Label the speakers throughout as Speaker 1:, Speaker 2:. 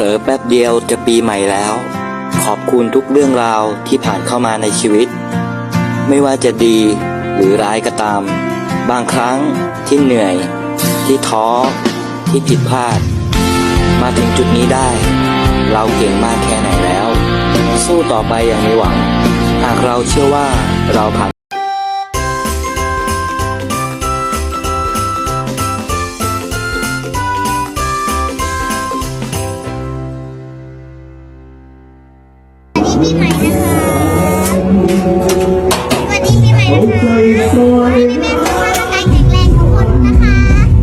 Speaker 1: ลอแป๊บเดียวจะปีใหม่แล้ว ขอบคุณทุกเรื่องราวที่ผ่านเข้ามาในชีวิต ไม่ว่าจะดีหรือร้ายก็ตาม บางครั้งที่เหนื่อย ที่ท้อ ที่ผิดพลาด มาถึงจุดนี้ได้ เราเก่งมากแค่ไหนแล้ว สู้ต่อไปอย่างมีหวัง หากเราเชื่อว่าเราผ่าน
Speaker 2: ปีใหม่นะคะสวัสดีปีใหม่นะคะขอให้แม่ๆสุขภาพร่างกายแข็งแรงทุกคนนะคะ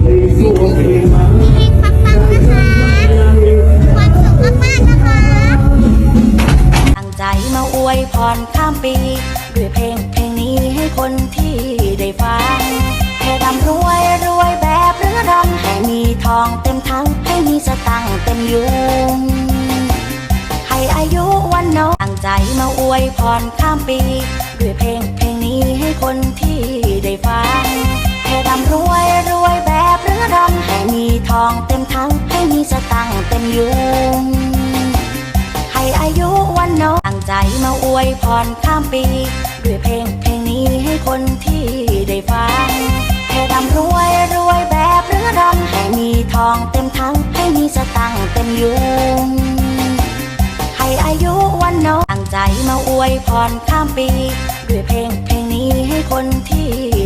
Speaker 2: มีเฮงปังๆนะคะ ความสุขมากๆนะคะ
Speaker 3: ตั้งใจมาอวยพรข้ามปี ด้วยเพลงเพลงนี้ให้คนที่ได้ฟังให้ร่ำรวยรวยแบบเรื้อรังให้มีทองเต็มทั้งให้มีสตังค์เต็มยุง มาอวยพรข้ามปี ด้วยเพลงเพลงนี้ให้คนที่ได้ฟังให้ร่ำรวยรวยแบบเรือรังให้มีทองเต็มทั้ง ให้มีสตังเต็มยุงให้อายุวันโนตั้งใจมาอวยพรข้ามปี ด้วยเพลงเพลงนี้ให้คนที่ได้ฟังให้ร่ำรวยรวยแบบเรือรังให้มีทองเต็มทั้ง ให้มีสตังเต็มยุง มาอวยพรข้ามปี ด้วยเพลงเพลงนี้ให้คนที่